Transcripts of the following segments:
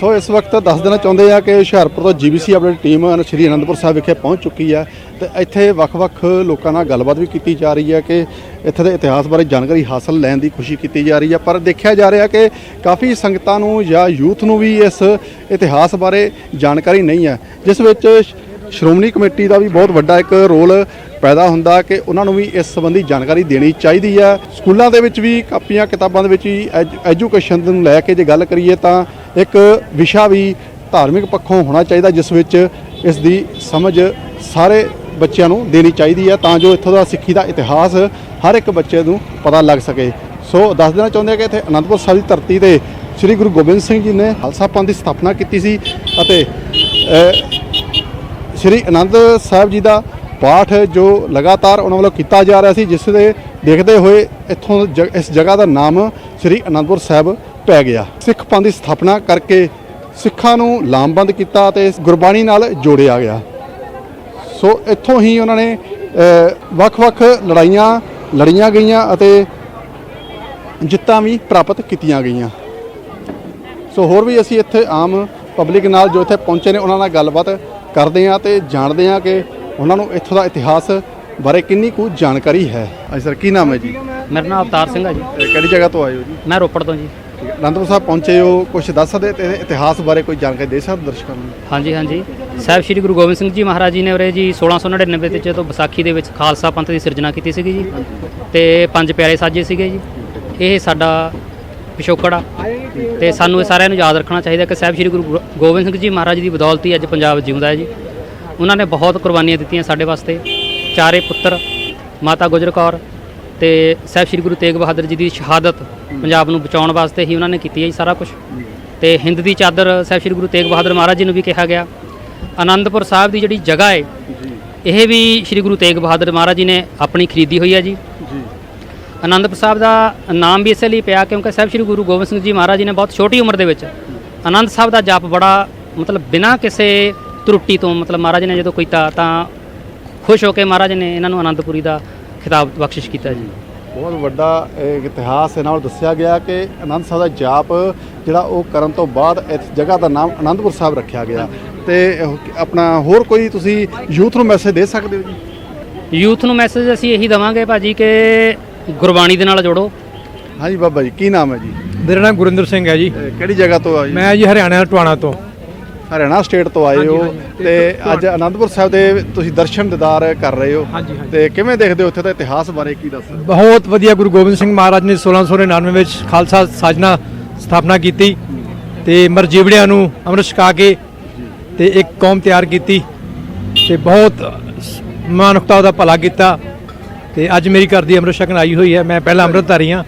ਸੋ ਇਸ ਵਕਤ ਦੱਸ ਦੇਣਾ ਚਾਹੁੰਦੇ ਆ ਕਿ ਹੁਸ਼ਿਆਰਪੁਰ ਤੋਂ ਜੀਬੀਸੀ ਆਪਣੀ ਟੀਮ ਸ਼੍ਰੀ ਅਨੰਦਪੁਰ ਸਾਹਿਬ ਵਿਖੇ ਪਹੁੰਚ ਚੁੱਕੀ ਹੈ ਤੇ ਇੱਥੇ ਵੱਖ-ਵੱਖ ਲੋਕਾਂ ਨਾਲ ਗੱਲਬਾਤ ਵੀ ਕੀਤੀ ਜਾ ਰਹੀ ਹੈ ਕਿ ਇੱਥੇ ਦੇ ਇਤਿਹਾਸ ਬਾਰੇ ਜਾਣਕਾਰੀ ਹਾਸਲ ਲੈਣ ਦੀ ਕੋਸ਼ਿਸ਼ ਕੀਤੀ ਜਾ ਰਹੀ ਹੈ ਪਰ ਦੇਖਿਆ ਜਾ ਰਿਹਾ ਕਿ ਕਾਫੀ ਸੰਗਤਾਂ ਨੂੰ ਜਾਂ ਯੂਥ ਨੂੰ ਵੀ ਇਸ ਇਤਿਹਾਸ ਬਾਰੇ ਜਾਣਕਾਰੀ ਨਹੀਂ ਹੈ ਜਿਸ ਵਿੱਚ ਸ਼੍ਰੋਮਣੀ ਕਮੇਟੀ ਦਾ ਵੀ ਬਹੁਤ ਵੱਡਾ ਇੱਕ ਰੋਲ ਪੈਦਾ ਹੁੰਦਾ ਕਿ ਉਹਨਾਂ ਨੂੰ ਵੀ ਇਸ ਸੰਬੰਧੀ ਜਾਣਕਾਰੀ ਦੇਣੀ ਚਾਹੀਦੀ ਹੈ। ਸਕੂਲਾਂ ਦੇ ਵਿੱਚ ਵੀ ਕਾਪੀਆਂ ਕਿਤਾਬਾਂ ਦੇ ਵਿੱਚ ਵੀ ਐਜ- ਐਜੂਕੇਸ਼ਨ ਨੂੰ ਲੈ ਕੇ ਜੇ ਗੱਲ ਕਰੀਏ ਤਾਂ ਇੱਕ ਵਿਸ਼ਾ ਵੀ ਧਾਰਮਿਕ ਪੱਖੋਂ ਹੋਣਾ ਚਾਹੀਦਾ, ਜਿਸ ਵਿੱਚ ਇਸ ਦੀ ਸਮਝ ਸਾਰੇ ਬੱਚਿਆਂ ਨੂੰ ਦੇਣੀ ਚਾਹੀਦੀ ਹੈ ਤਾਂ ਜੋ ਇੱਥੋਂ ਦਾ ਸਿੱਖੀ ਦਾ ਇਤਿਹਾਸ ਹਰ ਇੱਕ ਬੱਚੇ ਨੂੰ ਪਤਾ ਲੱਗ ਸਕੇ। ਸੋ ਦੱਸ ਦੇਣਾ ਚਾਹੁੰਦੇ ਹਾਂ ਕਿ ਇੱਥੇ ਅਨੰਦਪੁਰ ਸਾਹਿਬ ਦੀ ਧਰਤੀ ਤੇ ਸ੍ਰੀ ਗੁਰੂ ਗੋਬਿੰਦ ਸਿੰਘ ਜੀ ਨੇ ਖਾਲਸਾ ਪੰਥ ਦੀ ਸਥਾਪਨਾ ਕੀਤੀ ਸੀ ਅਤੇ ਸ਼੍ਰੀ ਅਨੰਦ ਸਾਹਿਬ ਜੀ ਦਾ ਪਾਠ ਜੋ ਲਗਾਤਾਰ ਉਹਨਾਂ ਵੱਲੋਂ ਕੀਤਾ ਜਾ ਰਿਹਾ ਸੀ, ਜਿਸ ਦੇ ਦੇਖਦੇ ਹੋਏ ਇੱਥੋਂ ਜ- ਇਸ ਜਗ੍ਹਾ ਦਾ ਨਾਮ ਸ਼੍ਰੀ ਅਨੰਦਪੁਰ ਸਾਹਿਬ ਪੈ ਗਿਆ। ਸਿੱਖ ਪੰਥ ਦੀ ਸਥਾਪਨਾ ਕਰਕੇ ਸਿੱਖਾਂ ਨੂੰ ਲਾਮਬੰਦ ਕੀਤਾ ਤੇ ਇਸ ਗੁਰਬਾਣੀ ਨਾਲ ਜੋੜਿਆ ਗਿਆ। ਸੋ ਇੱਥੋਂ ਹੀ ਉਹਨਾਂ ਨੇ ਵੱਖ-ਵੱਖ ਲੜਾਈਆਂ, ਲੜੀਆਂ ਗਈਆਂ ਅਤੇ ਜਿੱਤਾਂ ਵੀ ਪ੍ਰਾਪਤ ਕੀਤੀਆਂ ਗਈਆਂ। ਸੋ ਹੋਰ ਵੀ ਅਸੀਂ ਇੱਥੇ ਆਮ ਪਬਲਿਕ ਨਾਲ ਜੋ ਇੱਥੇ ਪਹੁੰਚੇ ਨੇ, ਉਹਨਾਂ ਨਾਲ ਗੱਲਬਾਤ ਕਰਦੇ ਹਾਂ ਤੇ ਜਾਣਦੇ ਹਾਂ ਕਿ ਉਹਨਾਂ ਨੂੰ ਇੱਥੋਂ ਦਾ ਇਤਿਹਾਸ ਬਾਰੇ ਕਿੰਨੀ ਕੁ ਜਾਣਕਾਰੀ ਹੈ। ਹਾਂਜੀ ਸਰ ਕੀ ਨਾਮ ਹੈ ਜੀ? ਮੇਰਾ ਨਾਮ ਅਵਤਾਰ ਸਿੰਘ ਆ ਜੀ। ਕਿਹੜੀ ਜਗ੍ਹਾ ਤੋਂ ਆਏ ਹੋ ਜੀ? ਮੈਂ ਰੋਪੜ ਤੋਂ ਜੀ। ਅਨੰਦਪੁਰ ਸਾਹਿਬ ਪਹੁੰਚੇ ਹੋ ਕੁਝ ਦੱਸ ਸਕਦੇ ਤੇ ਇਤਿਹਾਸ ਬਾਰੇ ਕੋਈ ਜਾਣਕਾਰੀ ਦੇ ਸਕਦੇ ਦਰਸ਼ਕਾਂ ਨੂੰ? ਹਾਂਜੀ ਹਾਂਜੀ। ਸਾਹਿਬ ਸ੍ਰੀ ਗੁਰੂ ਗੋਬਿੰਦ ਸਿੰਘ ਜੀ ਮਹਾਰਾਜ ਜੀ ਨੇ ਉਰੇ ਜੀ 1699 ਦੇ ਵਿੱਚ ਜਦੋਂ ਵਿਸਾਖੀ ਦੇ ਵਿੱਚ ਖਾਲਸਾ ਪੰਥ ਦੀ ਸਿਰਜਣਾ ਕੀਤੀ ਸੀਗੀ ਜੀ ਤੇ ਪੰਜ ਪਿਆਰੇ ਸਾਜੇ ਸੀਗੇ ਜੀ। ਇਹ ਸਾਡਾ ਪਿਛੋਕੜ ਆ। ਤੇ ਸਾਨੂੰ ਇਹ ਸਾਰਿਆਂ ਨੂੰ ਯਾਦ ਰੱਖਣਾ ਚਾਹੀਦਾ ਕਿ ਸਾਹਿਬ ਸ੍ਰੀ ਗੁਰੂ ਗੋ- ਗੋਬਿੰਦ ਸਿੰਘ ਜੀ ਮਹਾਰਾਜ ਦੀ ਬਦੌਲਤ ਹੀ ਅੱਜ ਪੰਜਾਬ ਜਿਉਂਦਾ ਹੈ ਜੀ। ਉਹਨਾਂ ਨੇ ਬਹੁਤ ਕੁਰਬਾਨੀਆਂ ਦਿੱਤੀਆਂ ਸਾਡੇ ਵਾਸਤੇ। ਚਾਰੇ ਪੁੱਤਰ, ਮਾਤਾ ਗੁਜਰ ਕੌਰ ਤੇ ਸਾਹਿਬ ਸ੍ਰੀ ਗੁਰੂ ਤੇਗ ਬਹਾਦਰ ਜੀ ਦੀ ਸ਼ਹਾਦਤ ਪੰਜਾਬ ਨੂੰ ਬਚਾਉਣ ਵਾਸਤੇ ਹੀ ਉਹਨਾਂ ਨੇ ਕੀਤੀ ਹੈ ਜੀ ਸਾਰਾ ਕੁਝ ਤੇ ਹਿੰਦ ਦੀ ਚਾਦਰ ਸਾਹਿਬ ਸ੍ਰੀ ਗੁਰੂ ਤੇਗ ਬਹਾਦਰ ਮਹਾਰਾਜ ਜੀ ਨੂੰ ਵੀ ਕਿਹਾ ਗਿਆ। ਆਨੰਦਪੁਰ ਸਾਹਿਬ ਦੀ ਜਿਹੜੀ ਜਗ੍ਹਾ ਹੈ, ਇਹ ਵੀ ਸ੍ਰੀ ਗੁਰੂ ਤੇਗ ਬਹਾਦਰ ਮਹਾਰਾਜ ਜੀ ਨੇ ਆਪਣੀ ਖਰੀਦੀ ਹੋਈ ਹੈ ਜੀ। ਆਨੰਦਪੁਰ ਸਾਹਿਬ ਦਾ ਨਾਮ ਵੀ ਇਸੇ ਲਈ ਪਿਆ ਕਿਉਂਕਿ ਸਾਹਿਬ ਸ੍ਰੀ ਗੁਰੂ ਗੋਬਿੰਦ ਸਿੰਘ ਜੀ ਮਹਾਰਾਜ ਜੀ ਨੇ ਬਹੁਤ ਛੋਟੀ ਉਮਰ ਦੇ ਵਿੱਚ ਆਨੰਦ ਸਾਹਿਬ ਦਾ ਜਪ ਬੜਾ ਮਤਲਬ ਬਿਨਾਂ ਕਿਸੇ ਤਰੁੱਟੀ ਤੋਂ ਮਤਲਬ ਮਹਾਰਾਜ ਨੇ ਜਦੋਂ ਕੀਤਾ ਤਾਂ ਖੁਸ਼ ਹੋ ਕੇ ਮਹਾਰਾਜ ਨੇ ਇਹਨਾਂ ਨੂੰ ਆਨੰਦਪੁਰੀ ਦਾ ਖਿਤਾਬ ਬਖਸ਼ਿਸ਼ ਕੀਤਾ ਜੀ। ਬਹੁਤ ਵੱਡਾ ਇਤਿਹਾਸ ਇਹਨਾਂ ਨਾਲ ਦੱਸਿਆ ਗਿਆ ਕਿ ਆਨੰਦ ਸਾਹਿਬ ਦਾ ਜਾਪ ਜਿਹੜਾ ਉਹ ਕਰਨ ਤੋਂ ਬਾਅਦ ਇਸ ਜਗ੍ਹਾ ਦਾ ਨਾਮ ਆਨੰਦਪੁਰ ਸਾਹਿਬ ਰੱਖਿਆ ਗਿਆ। ਤੇ ਆਪਣਾ ਹੋਰ ਕੋਈ ਤੁਸੀਂ ਯੂਥ ਨੂੰ ਮੈਸੇਜ ਦੇ ਸਕਦੇ ਹੋ ਜੀ? ਯੂਥ ਨੂੰ ਮੈਸੇਜ ਅਸੀਂ ਇਹੀ ਦਵਾਂਗੇ ਭਾਜੀ ਕਿ ਗੁਰਬਾਣੀ ਦੇ ਨਾਲ ਜੋੜੋ। ਹਾਂਜੀ ਬਾਬਾ ਜੀ ਕੀ ਨਾਮ ਹੈ ਜੀ? ਮੇਰਾ ਨਾਮ ਗੁਰਿੰਦਰ ਸਿੰਘ ਹੈ ਜੀ। ਕਿਹੜੀ ਜਗ੍ਹਾ ਤੋਂ ਆਏ ਮੈਂ ਜੀ ਹਰਿਆਣਾ ਟਵਾਣਾ ਤੋਂ। ਹਰਿਆਣਾ ਸਟੇਟ ਤੋਂ ਆਏ ਹੋ ਤੇ ਅੱਜ ਆਨੰਦਪੁਰ ਸਾਹਿਬ ਦੇ ਤੁਸੀਂ ਦਰਸ਼ਨ ਦਿਦਾਰ ਕਰ ਰਹੇ ਹੋ। ਹਾਂਜੀ, ਹਾਂਜੀ। ਤੇ ਕਿਵੇਂ ਦੇਖਦੇ ਹੋ ਇੱਥੇ ਦਾ ਇਤਿਹਾਸ ਬਾਰੇ ਕੀ ਦੱਸ ਬਹੁਤ ਵਧੀਆ ਗੁਰੂ ਗੋਬਿੰਦ ਸਿੰਘ ਮਹਾਰਾਜ ਨੇ 1699 ਵਿੱਚ ਖਾਲਸਾ ਸਾਜਨਾ ਸਥਾਪਨਾ ਕੀਤੀ ਤੇ ਮਰਜੀਵੜਿਆਂ ਨੂੰ ਅੰਮ੍ਰਿਤ ਛਕਾ ਕੇ ਤੇ ਇੱਕ ਕੌਮ ਤਿਆਰ ਕੀਤੀ ਤੇ ਬਹੁਤ ਮਾਨਵਤਾ ਦਾ ਭਲਾ ਕੀਤਾ। ਤੇ ਅੱਜ ਮੇਰੀ ਘਰ ਦੀ ਅੰਮ੍ਰਿਤ ਛਕਣ ਆਈ ਹੋਈ ਹੈ। ਮੈਂ ਪਹਿਲਾਂ ਅੰਮ੍ਰਿਤਧਾਰੀ ਹਾਂ।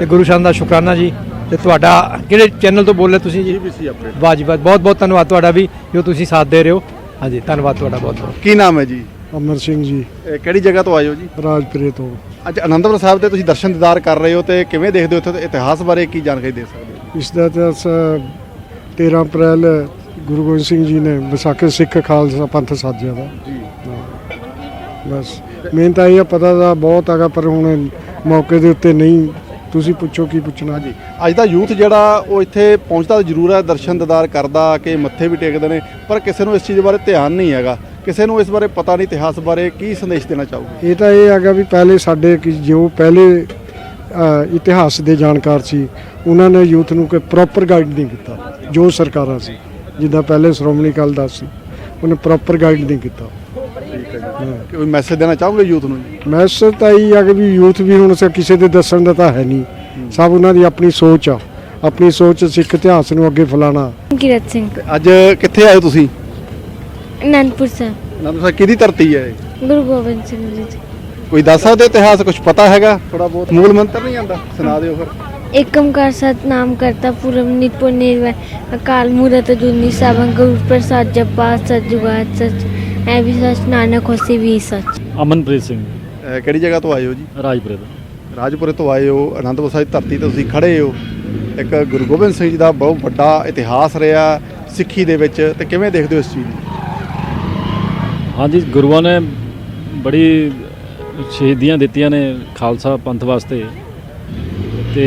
ਤੇ ਗੁਰੂ ਸਾਹਿਬ ਦਾ ਸ਼ੁਕਰਾਨਾ ਜੀ। ਤੇ ਤੁਹਾਡਾ ਕਿਹੜੇ ਚੈਨਲ ਤੋਂ ਬੋਲ ਰਹੇ ਤੁਸੀਂ ਜੀ? ਜੀਬੀਸੀ ਅਪਡੇਟ ਵਾਜਬਾਤ ਬਹੁਤ ਬਹੁਤ ਧੰਨਵਾਦ ਤੁਹਾਡਾ ਵੀ ਜੋ ਤੁਸੀਂ ਸਾਥ ਦੇ ਰਹੇ ਹੋ। ਹਾਂਜੀ ਧੰਨਵਾਦ ਤੁਹਾਡਾ ਬਹੁਤ ਬਹੁਤ। ਕੀ ਨਾਮ ਹੈ ਜੀ? ਅਮਰ ਸਿੰਘ ਜੀ। ਇਹ ਕਿਹੜੀ ਜਗ੍ਹਾ ਤੋਂ ਆਏ ਹੋ ਜੀ? ਰਾਜਪੁਰੇ ਤੋਂ। ਅੱਜ ਆਨੰਦਪੁਰ ਸਾਹਿਬ ਤੇ ਤੁਸੀਂ ਦਰਸ਼ਨ ਦਿਦਾਰ ਕਰ ਰਹੇ ਹੋ ਤੇ ਕਿਵੇਂ ਦੇਖਦੇ ਹੋ ਇੱਥੇ ਦੇ ਇਤਿਹਾਸ ਬਾਰੇ ਕੀ ਜਾਣਕਾਰੀ ਦੇ ਸਕਦੇ ਹੋ? ਇਸ ਦਾ ਇਤਿਹਾਸ 13 ਅਪ੍ਰੈਲ ਗੁਰੂ ਗੋਬਿੰਦ ਸਿੰਘ ਜੀ ਨੇ ਵਿਸਾਖੀ ਸਿੱਖ ਖਾਲਸਾ ਪੰਥ ਸਾਜਿਆ ਦਾ। ਜੀ। ਬਸ। ਮੈਨੂੰ ਤਾਂ ਇਹ ਪਤਾ ਦਾ ਬਹੁਤ ਹੈਗਾ ਪਰ ਹੁਣ ਮੌਕੇ ਦੇ ਉੱਤੇ ਨਹੀਂ। ਤੁਸੀਂ ਪੁੱਛੋ ਕੀ ਪੁੱਛਣਾ ਹਾਂਜੀ ਅੱਜ ਦਾ ਯੂਥ ਜਿਹੜਾ ਉਹ ਇੱਥੇ ਪਹੁੰਚਦਾ ਜ਼ਰੂਰ ਹੈ ਦਰਸ਼ਨ ਦਿਦਾਰ ਕਰਦਾ ਕਿ ਮੱਥੇ ਵੀ ਟੇਕਦੇ ਨੇ ਪਰ ਕਿਸੇ ਨੂੰ ਇਸ ਚੀਜ਼ ਬਾਰੇ ਧਿਆਨ ਨਹੀਂ ਹੈਗਾ। ਕਿਸੇ ਨੂੰ ਇਸ ਬਾਰੇ ਪਤਾ ਨਹੀਂ ਇਤਿਹਾਸ ਬਾਰੇ ਕੀ ਸੰਦੇਸ਼ ਦੇਣਾ ਚਾਹੋਗੇ? ਇਹ ਤਾਂ ਇਹ ਹੈਗਾ ਵੀ ਪਹਿਲੇ ਸਾਡੇ ਕਿ ਜੋ ਪਹਿਲੇ ਇਤਿਹਾਸ ਦੇ ਜਾਣਕਾਰ ਸੀ ਉਹਨਾਂ ਨੇ ਯੂਥ ਨੂੰ ਕੋਈ ਪ੍ਰੋਪਰ ਗਾਈਡ ਨਹੀਂ ਕੀਤਾ। ਜੋ ਸਰਕਾਰਾਂ ਸੀ ਜਿੱਦਾਂ ਪਹਿਲੇ ਸ਼੍ਰੋਮਣੀ ਅਕਾਲੀ ਦਲ ਸੀ ਉਹਨੇ ਪ੍ਰੋਪਰ ਗਾਈਡ ਨਹੀਂ ਕੀਤਾ। ਕੋਈ ਮੈਸੇਜ ਦੇਣਾ ਚਾਹੋਗੇ ਯੂਥ ਨੂੰ ਮੈਸੇਜ ਤਾਂ ਇਹ ਆ ਕਿ ਵੀ ਯੂਥ ਵੀ ਹੁਣ ਸ- ਕਿਸੇ ਦੇ ਦੱਸਣ ਦਾ ਤਾਂ ਹੈ ਨਹੀਂ। ਸਭ ਉਹਨਾਂ ਦੀ ਆਪਣੀ ਸੋਚ ਆ। ਆਪਣੀ ਸੋਚ ਸਿੱਖ ਇਤਿਹਾਸ ਨੂੰ ਅੱਗੇ ਫੈਲਾਉਣਾ। ਕਿਰਤ ਸਿੰਘ। ਤੇ ਅੱਜ ਕਿੱਥੇ ਆਏ ਹੋ ਤੁਸੀਂ? ਅਨੰਦਪੁਰ ਸਾਹਿਬ। ਅਨੰਦਪੁਰ ਸਾਹਿਬ ਕਿਹਦੀ ਧਰਤੀ ਹੈ ਇਹ? ਗੁਰੂ ਗੋਬਿੰਦ ਸਿੰਘ ਜੀ ਦੀ। ਕੋਈ ਦੱਸ ਸਕਦੇ ਹੋ ਇਤਿਹਾਸ ਕੁਝ ਪਤਾ ਹੈਗਾ? ਥੋੜਾ ਬਹੁਤ ਮੂਲ ਮੰਤਰ ਨਹੀਂ ਆਂਦਾ ਸੁਣਾ ਦਿਓ ਫਿਰ। ਏਕਮ ਕਰ ਸਤ ਨਾਮ ਕਰਤਾ ਪੁਰਮ ਨਿਪੁਰ ਨਿਰਵੈ ਅਕਾਲ ਮੂਰਤ ਜੁਨੀ ਸਾਵੰ ਗੁਰੂ ਪ੍ਰਸਾਦ ਜਪਾ ਸਤ ਜੁਗਾਤ ਸਚ ਐ ਵੀ ਸਚ ਨਾਨਕ ਹੋਸੀ ਵੀ ਸਚ। ਅਮਨਪ੍ਰੀਤ ਸਿੰਘ। ਅਹ ਕਿਹੜੀ ਜਗ੍ਹਾ ਤੋਂ ਆਏ ਹੋ ਜੀ? ਰਾਜਪੁਰੇ ਤੋਂ। ਰਾਜਪੁਰੇ ਤੋਂ ਆਏ ਹੋ ਅਨੰਦਪੁਰ ਸਾਹਿਬ ਦੀ ਧਰਤੀ ਤੇ ਤੁਸੀਂ ਖੜੇ ਹੋ। ਇੱਕ ਗੁਰੂ ਗੋਬਿੰਦ ਸਿੰਘ ਜੀ ਦਾ ਬਹੁਤ ਵੱਡਾ ਇਤਿਹਾਸ ਰਿਹਾ ਸਿੱਖੀ ਦੇ ਵਿੱਚ ਤੇ ਕਿਵੇਂ ਦੇਖਦੇ ਹੋ ਇਸ ਚੀਜ਼ ਨੂੰ? ਹਾਂਜੀ ਗੁਰੂਆਂ ਨੇ ਬੜੀ ਸ਼ਹੀਦੀਆਂ ਦਿੱਤੀਆਂ ਨੇ ਖਾਲਸਾ ਪੰਥ ਵਾਸਤੇ। ਤੇ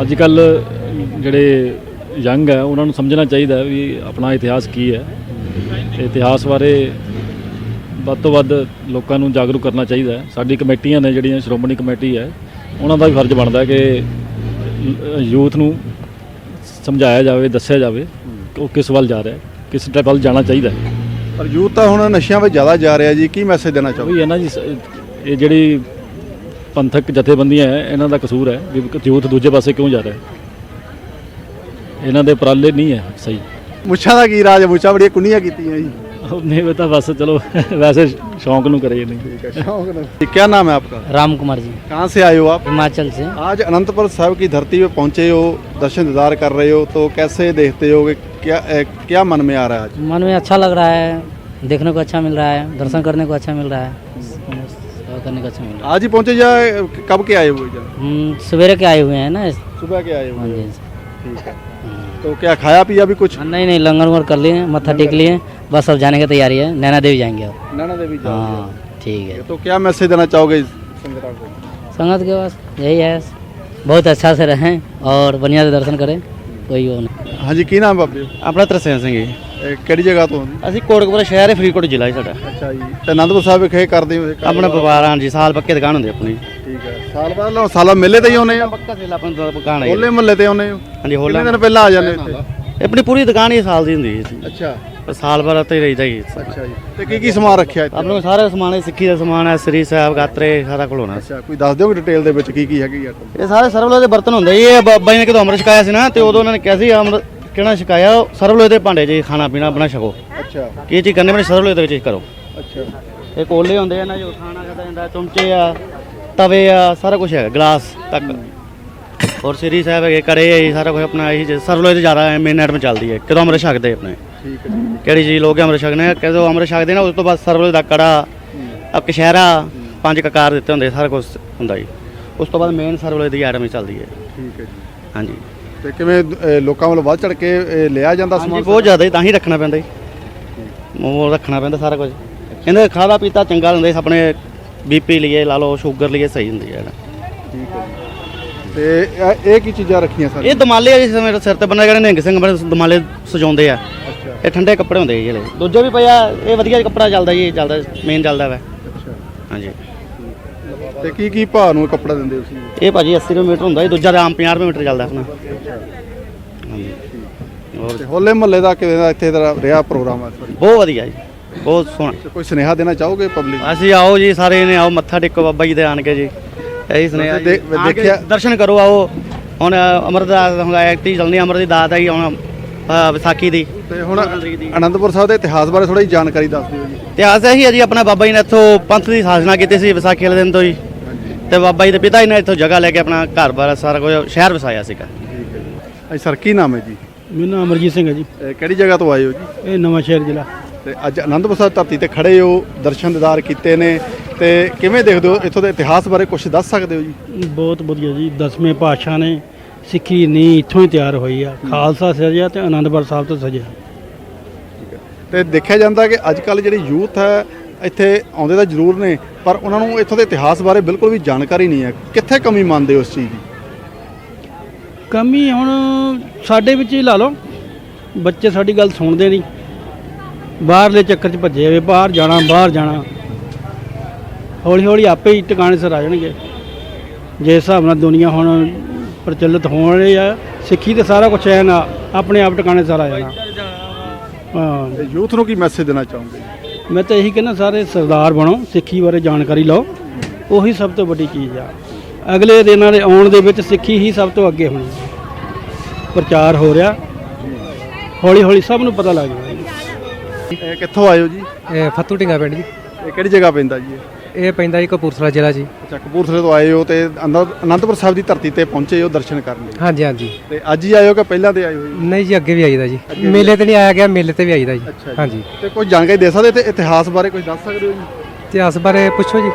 ਅੱਜ ਕੱਲ ਜਿਹੜੇ ਯੰਗ ਹੈ ਉਹਨਾਂ ਨੂੰ ਸਮਝਣਾ ਚਾਹੀਦਾ ਹੈ ਵੀ ਆਪਣਾ ਇਤਿਹਾਸ ਕੀ ਹੈ। ਤੇ ਇਤਿਹਾਸ ਬਾਰੇ ਵੱਧ ਤੋਂ ਵੱਧ ਲੋਕਾਂ ਨੂੰ ਜਾਗਰੂਕ ਕਰਨਾ ਚਾਹੀਦਾ ਹੈ। ਸਾਡੀ ਕਮੇਟੀਆਂ ਨੇ ਜਿਹੜੀਆਂ ਸ਼੍ਰੋਮਣੀ ਕਮੇਟੀ ਹੈ ਉਹਨਾਂ ਦਾ ਵੀ ਫਰਜ਼ ਬਣਦਾ ਹੈ ਕਿ ਯੂਥ ਨੂੰ ਸਮਝਾਇਆ ਜਾਵੇ ਦੱਸਿਆ ਜਾਵੇ ਕਿ ਉਹ ਕਿਸ ਵੱਲ ਜਾ ਰਿਹਾ ਹੈ ਕਿਸ ਸਟੈਪ ਵੱਲ ਜਾਣਾ ਚਾਹੀਦਾ ਹੈ। ਪਰ ਯੂਥ ਤਾਂ ਹੁਣ ਨਸ਼ਿਆਂ ਵਿੱਚ ਜ਼ਿਆਦਾ ਜਾ ਰਿਹਾ ਜੀ ਕੀ ਮੈਸੇਜ ਦੇਣਾ ਚਾਹੋਗੇ? ਉਹੀ ਹੈ ਨਾ ਜੀ ਇਹ ਜਿਹੜੀ ਪੰਥਕ ਜਥੇਬੰਦੀਆਂ ਹੈ ਇਹਨਾਂ ਦਾ ਕਸੂਰ ਹੈ ਵੀ ਯੂਥ ਦੂਜੇ ਪਾਸੇ ਕਿਉਂ ਜਾ ਰਿਹਾ ਹੈ। ਇਹਨਾਂ ਦੇ ਉਪਰਾਲੇ ਨਹੀਂ ਹੈ ਸਹੀ। ਮੁੱਛਾਂ ਦਾ ਕੀ ਰਾਜ ਮੁੱਛਾਂ ਬੜੀਆਂ ਕੁੰਨੀਆਂ ਕੀਤੀਆਂ ਜੀ ਨਹੀਂ ਉਹ ਤਾਂ ਬਸ ਚਲੋ ਵੈਸੇ ਸ਼ੌਂਕ ਨੂੰ ਕਰੇ ਨਹੀਂ ठीक है शौक ना क्या नाम है आपका राम कुमार जी कहाँ से आए हो आप हिमाचल से आज अनंतपुर साहब की धरती पे पहुंचे हो दर्शन दीदार कर रहे हो तो कैसे देखते हो कि क्या ए, क्या मन में आ रहा है आज मन में अच्छा लग रहा है देखने को अच्छा मिल रहा है दर्शन करने को अच्छा मिल रहा है सेवा करने को अच्छा मिल रहा आज ही पहुंचे या कब के आए हुए इधर? है हम सवेरे के आए हुए हैं ना सुबह के आए हाँ हुए जी हो। तो क्या खाया पिया भी कुछ? नहीं नहीं लंगर उंगर कर लिए मत्था टेक लिए बस अब जाने की तैयारी है नैना देवी जाएँगे अब। नैना देवी हाँ ठीक है। तो क्या मैसेज देना चाहोगे संगत के? पास यही है बहुत अच्छा से रहें और बढ़िया से दर्शन करें कोई वो नहीं। हाँ जी की नाम बाबू? अपना तरह से जी। ਕਿਹੜੀ ਜਗ੍ਹਾ ਤੋਂ ਅਸੀਂ ਕੋਟਕਪੁਰਾ ਸ਼ਹਿਰ ਹੈ ਫਰੀਦਕੋਟ ਜ਼ਿਲ੍ਹਾ ਹੈ ਸਾਡਾ। ਅੱਛਾ ਜੀ। ਤੇ ਆਨੰਦਪੁਰ ਸਾਹਿਬ ਵਿਖੇ ਕਰਦੇ ਹੋ ਇਹ ਕੰਮ? ਆਪਣਾ ਜੀ ਸਾਲ ਪੱਕੇ ਦੁਕਾਨ ਹੁੰਦੀ ਆਪਣੀ। ਠੀਕ ਹੈ। ਸਾਲ ਬਾਅਦ ਮੇਲੇ ਤੇ ਹੀ ਆਉਨੇ ਆ। ਪੱਕਾ ਸੇਲ ਆਪਣੀ ਦੁਕਾਨ- ਦੁਕਾਨ ਹੈ ਹੋਲੇ ਮਹੱਲੇ ਤੇ ਆਉਨੇ ਹੋ? ਹਾਂਜੀ ਹੋਲਾ ਦਿਨ ਪਹਿਲਾਂ ਆ ਜਾਂਦੇ ਇੱਥੇ? ਆਪਣੀ ਪੂਰੀ ਦੁਕਾਨ ਹੀ ਸਾਲ ਦੀ ਹੁੰਦੀ ਹੈ ਅੱਛਾ। ਜੀ ਸਾਲ ਭਰ ਉੱਤੇ ਰਹੀਦਾ ਜੀ। ਅੱਛਾ ਜੀ। ਤੇ ਕੀ ਕੀ ਸਮਾਨ ਰੱਖਿਆ ਇੱਥੇ? ਆਪਣੇ ਕੋਲ ਸਾਰਾ ਸਮਾਨ ਹੈ ਸਿੱਖੀ ਦਾ ਸਮਾਨ ਹੈ ਸ੍ਰੀ ਸਾਹਿਬ ਗਾਤਰੇ ਸਾਰਾ ਕੁਝ ਹੋਣਾ। ਅੱਛਾ ਕੋਈ ਦੱਸ ਦਿਓ ਡਿਟੇਲ ਦੇ ਵਿੱਚ ਕੀ ਕੀ ਹੈਗੀ ਆ ਇਹ ਸਾਰੇ ਸਰਵਲੋ ਦੇ ਬਰਤਨ ਹੁੰਦੇ ਜੀ। ਇਹ ਬ- ਬਾਈ ਨੇ ਕਿਦੋਂ ਅੰਮ੍ਰਿਤ ਛਕਾਇਆ ਸੀ ਨਾ ਤੇ ਉਦੋਂ ਉਹਨਾਂ ਨੇ ਕਿਹਾ ਸੀ ਅੰਮ੍ਰਿਤ ਕਿਹੜਾ ਛਕਾਇਆ? ਸਰਵਲੋਹ ਦੇ ਭਾਂਡੇ 'ਚ ਹੀ ਖਾਣਾ ਪੀਣਾ ਆਪਣਾ ਛਕੋ। ਅੱਛਾ। ਕੀ ਚੀਜ਼ ਕਰਨੇ ਬਣੇ? ਸਰਵਲੋਹ ਦੇ ਵਿੱਚ ਹੀ ਕਰੋ। ਅੱਛਾ। ਇਹ ਕੋਲੇ ਹੁੰਦੇ ਆ ਨਾ ਜੋ ਖਾਣਾ ਖਾਦਾ ਜਾਂਦਾ ਚਮਚੇ ਆ ਤਵੇ ਆ ਸਾਰਾ ਕੁਝ ਹੈਗਾ ਗਲਾਸ ਤੱਕ। ਔਰ ਸ੍ਰੀ ਸਾਹਿਬ ਹੈਗੇ ਕੜੇ ਆ ਸਾਰਾ ਕੁਝ ਆਪਣਾ ਇਹੀ ਸਰਵਲੋਏ ਤੇ ਜ਼ਿਆਦਾ ਮੇਨ ਨੈਟ 'ਤੇ ਚੱਲਦੀ ਹੈ। ਕਦੋਂ ਅੰਮ੍ਰਿਤ ਛਕਦੇ ਆਪਣੇ? ਠੀਕ ਹੈ ਕਿਹੜੀ ਚੀਜ਼ ਲੋਕ ਅੰਮ੍ਰਿਤ ਛਕਨੇ ਆ ਕਦੋਂ ਅੰਮ੍ਰਿਤ ਛਕਦੇ ਨਾ ਉਸ ਤੋਂ ਬਾਅਦ ਸਰਵਲੋਏ ਦਾ ਕੜਾ ਆ ਕਸ਼ਹਿਰਾ ਪੰਜ ਕਕਾਰ ਦਿੱਤੇ ਹੁੰਦੇ ਸਾਰਾ ਕੁਝ ਹੁੰਦਾ ਜੀ। ਉਸ ਤੋਂ ਬਾਅਦ ਮੇਨ ਸਰਵਲੋਏ ਦੀ ਆਈਟਮ ਹੀ ਚੱਲਦੀ ਹੈ। ਠੀਕ ਹੈ ਜੀ। ਹਾਂਜੀ। ਤੇ ਕਿਵੇਂ ਲੋਕਾਂ ਵੱਲੋਂ ਵੱਧ ਚੜ ਕੇ ਲਿਆ ਜਾਂਦਾ ਹਾਂਜੀ ਸਮਾਨ ਬਹੁਤ ਜ਼ਿਆਦਾ ਹੀ ਤਾਂ ਹੀ ਰੱਖਣਾ ਪੈਂਦਾ ਜੀ। ਉਹ ਰੱਖਣਾ ਪੈਂਦਾ ਸਾਰਾ ਕੁਝ। ਕਹਿੰਦੇ ਖਾਦਾ ਪੀਤਾ ਚੰਗਾ ਹੁੰਦਾ ਜੀ, ਆਪਣੇ ਬੀਪੀ ਲਈਏ ਲਾ ਲਓ ਸ਼ੂਗਰ ਲਈਏ ਸਹੀ ਹੁੰਦੀ ਹੈ। ਠੀਕ ਹੈ ਜੀ। ਤੇ ਇਹ- ਇਹ ਕੀ ਚੀਜ਼ਾਂ ਰੱਖੀਆਂ ਸਰ ਇਹ ਦਮਾਲੇ ਆ ਜਿਸ ਮੇਰੇ ਸਿਰ ਤੇ ਬੰਦਾ ਜਿਹੜੇ ਨਿਹੰਗ ਸਿੰਘ ਬਣੇ ਦਮਾਲੇ ਸਜਾਉਂਦੇ ਆ। ਅੱਛਾ। ਇਹ ਠੰਡੇ ਕੱਪੜੇ ਹੁੰਦੇ ਜੀ ਜਿਹੜੇ ਦੂਜੇ ਵੀ ਪਿਆ ਇਹ ਵਧੀਆ ਕੱਪੜਾ ਚੱਲਦਾ ਜੀ ਇਹ ਚੱਲਦਾ ਮੇਨ ਚੱਲਦਾ ਵਾ। ਅੱਛਾ। ਹਾਂਜੀ। ਤੇ ਕੀ ਕੀ ਭਾਅ ਨੂੰ ਕੱਪੜਾ ਦਿੰਦੇ ਹੋ ਤੁਸੀਂ? ਇਹ ਭਾਜੀ 80 ਰੁਪਏ ਮੀਟਰ ਹੁੰਦਾ ਜੀ ਦੂਜਾ ਤਾਂ ਆਮ 50 ਰੁਪਏ ਮੀਟਰ ਚੱਲਦਾ ਆਪਣਾ। ਹਾਂਜੀ। ਹੋਰ ਤੇ ਹੋਲੇ ਮਹੱਲੇ ਦਾ ਕਿਵੇਂ ਦਾ ਇੱਥੇ ਦਾ ਰਿਹਾ ਪ੍ਰੋਗਰਾਮ ਸਰ ਬਹੁਤ ਵਧੀਆ ਜੀ ਬਹੁਤ ਸੋਹਣਾ। ਕੋਈ ਸੁਨੇਹਾ ਦੇਣਾ ਚਾਹੋਗੇ ਪਬਲਿਕ ਅਸੀਂ ਆਓ ਜੀ ਸਾਰੇ ਨੇ ਆਓ ਮੱਥਾ ਟੇਕੋ ਬਾਬਾ ਜੀ ਦੇ ਆਣ ਕੇ ਜੀ। ਇਹੀ ਸੁਨੇਹਾ ਜੀ। ਦੇ- ਆ ਕੇ ਦੇਖਿਆ- ਦਰਸ਼ਨ ਕਰੋ ਆਓ। ਹੁਣ ਅਮਰਦਾਸ ਹੁੰਦਾ ਐਕਟੀ ਚੱਲਣੀ ਅਮਰ ਦੀ ਦਾਤ ਆਈ ਹੁਣ ਅ, ਵਿਸਾਖੀ ਦੀ। ਤੇ ਹੁਣ ਅਨੰਦਪੁਰ ਸਾਹਿਬ ਦੇ ਇਤਿਹਾਸ ਬਾਰੇ ਥੋੜੀ ਜਾਣਕਾਰੀ ਦੱਸ ਦਿਓ ਜੀ। ਇਤਿਹਾਸ ਇਹੀ ਹੈ ਜੀ ਆਪਣਾ ਬਾਬਾ ਜੀ ਨੇ ਇੱਥੋਂ ਪੰਥ ਦੀ ਸਾਜਨਾ ਕੀਤੀ ਸੀ ਵਿਸਾਖੀ ਵਾਲੇ ਦਿਨ ਤੋਂ ਜੀ। ਤੇ ਬਾਬਾ ਜੀ ਦੇ ਪਿਤਾ ਜੀ ਨੇ ਇੱਥੋਂ ਜਗ੍ਹਾ ਲੈ ਕੇ ਆਪਣਾ ਘਰ-ਬਾਰ ਸਾਰਾ ਕੁਝ ਸ਼ਹਿਰ ਵਸਾਇਆ ਸੀਗਾ। ਠੀਕ ਹੈ ਜੀ ਹਾਂਜੀ ਸਰ ਕੀ ਨਾਮ ਹੈ ਜੀ? ਮੇਰਾ ਨਾਮ ਅਮਰਜੀਤ ਸਿੰਘ ਹੈ ਜੀ। ਇਹ ਕਿਹੜੀ ਜਗ੍ਹਾ ਤੋਂ ਆਏ ਹੋ ਜੀ? ਇਹ ਨਵਾਂ ਸ਼ਹਿਰ ਜ਼ਿਲ੍ਹਾ। ਤੇ ਅੱਜ ਅਨੰਦਪੁਰ ਸਾਹਿਬ ਧਰਤੀ ਤੇ ਖੜੇ ਹੋ ਦਰਸ਼ਨ ਦਿਦਾਰ ਕੀਤੇ ਨੇ ਤੇ ਕਿਵੇਂ ਦੇਖਦੇ ਹੋ? ਇੱਥੋਂ ਦੇ ਇਤਿਹਾਸ ਬਾਰੇ ਕੁਝ ਦੱਸ ਸਕਦੇ ਹੋ ਜੀ? ਬਹੁਤ ਵਧੀਆ ਜੀ ਦਸਵੇਂ ਪਾਤਸ਼ਾਹ ਨੇ ਸਿੱਖੀ ਨੀ ਇੱਥੋਂ ਹੀ ਤਿਆਰ ਹੋਈ ਆ ਖਾਲਸਾ ਸਜਿਆ ਤੇ ਆਨੰਦਪੁਰ ਸਾਹਿਬ ਤੋਂ ਸਜਿਆ। ਤੇ ਦੇਖਿਆ ਜਾਂਦਾ ਕਿ ਅੱਜ ਕੱਲ ਜਿਹੜੀ ਯੂਥ ਹੈ ਇੱਥੇ ਆਉਂਦੇ ਤਾਂ ਜ਼ਰੂਰ ਨੇ ਪਰ ਉਹਨਾਂ ਨੂੰ ਇੱਥੋਂ ਦੇ ਇਤਿਹਾਸ ਬਾਰੇ ਬਿਲਕੁਲ ਵੀ ਜਾਣਕਾਰੀ ਨਹੀਂ ਹੈ। ਕਿੱਥੇ ਕਮੀ ਮੰਨਦੇ ਹੋ ਉਸ ਚੀਜ਼ ਦੀ? ਕਮੀ ਹੁਣ ਸਾਡੇ ਵਿੱਚ ਹੀ ਲਾ ਲਓ। ਬੱਚੇ ਸਾਡੀ ਗੱਲ ਸੁਣਦੇ ਨਹੀਂ। ਬਾਹਰਲੇ ਚੱਕਰ 'ਚ ਭੱਜੇ ਹੋਏ ਬਾਹਰ ਜਾਣਾ ਬਾਹਰ ਜਾਣਾ। ਹੌਲੀ ਹੌਲੀ ਆਪੇ ਹੀ ਟਿਕਾਣੇ ਸਿਰ ਆ ਜਾਣਗੇ। ਜੇ ਹਿਸਾਬ ਨਾਲ ਦੁਨੀਆ ਹੁਣ ਪ੍ਰਚਲਿਤ ਹੋਣ ਰਹੀ ਆ ਸਿੱਖੀ ਤੇ ਸਾਰਾ ਕੁਝ ਐ ਨਾ ਆਪਣੇ ਆਪ ਟਿਕਾਣੇ ਸਿਰ ਆ ਜਾਣਾ। ਹਾਂ। ਯੂਥ ਨੂੰ ਕੀ ਮੈਸੇਜ ਦੇਣਾ ਚਾਹੋਗੇ? ਮੈਂ ਤਾਂ ਇਹੀ ਕਹਿੰਦਾ ਸਾਰੇ ਸਰਦਾਰ ਬਣੋ ਸਿੱਖੀ ਬਾਰੇ ਜਾਣਕਾਰੀ ਲਓ। ਉਹੀ ਸਭ ਤੋਂ ਵੱਡੀ ਚੀਜ਼ ਆ। ਅਗਲੇ ਦਿਨਾਂ ਦੇ ਆਉਣ ਦੇ ਵਿੱਚ ਸਿੱਖੀ ਹੀ ਸਭ ਤੋਂ ਅੱਗੇ ਹੋਣੀ। ਹੈ। ਪ੍ਰਚਾਰ ਹੋ ਰਿਹਾ। ਹੌਲੀ ਹੌਲੀ ਸਭ ਨੂੰ ਪਤਾ ਲੱਗ ਜਾਏਗਾ ਇਹ ਕਿੱਥੋਂ ਹੋ ਜੀ? ਇਹ ਫੱਤੂ ਢਿੰਗਾ ਪਿੰਡ ਜੀ। ਇਹ ਕਿਹੜੀ ਜਗ੍ਹਾ ਪੈਂਦਾ ਜੀ ਇਹ? ਇਹ ਪੈਂਦਾ ਜੀ ਕਪੂਰਥਲਾ ਜ਼ਿਲ੍ਹਾ ਜੀ। ਅੱਛਾ ਕਪੂਰਥਲੇ ਤੋਂ ਆਏ ਹੋ ਤੇ ਅੰਦਰ ਅਨੰਦਪੁਰ ਸਾਹਿਬ ਦੀ ਧਰਤੀ ਤੇ ਪਹੁੰਚੇ ਹੋ ਦਰਸ਼ਨ ਕਰਨ ਲਈ। ਹਾਂਜੀ ਹਾਂਜੀ। ਤੇ ਅੱਜ ਹੀ ਆਏ ਹੋ ਕਿ ਪਹਿਲਾਂ ਤੇ ਆਏ ਹੋ ਜੀ? ਨਹੀਂ ਜੀ ਅੱਗੇ ਵੀ ਆਈਦਾ ਜੀ। ਮੇਲੇ ਤੇ ਨਹੀਂ ਆਇਆ ਗਿਆ ਮੇਲੇ ਤੇ ਵੀ ਆਈਦਾ ਜੀ। ਹਾਂਜੀ। ਤੇ ਕੋਈ ਜਾਣਕਾਰੀ ਦੇ ਸਕਦੇ ਤੇ ਇਤਿਹਾਸ ਬਾਰੇ ਕੁਝ ਦੱਸ ਸਕਦੇ ਹੋ ਜੀ? ਇਤਿਹਾਸ ਬਾਰੇ ਪੁੱਛੋ ਜੀ।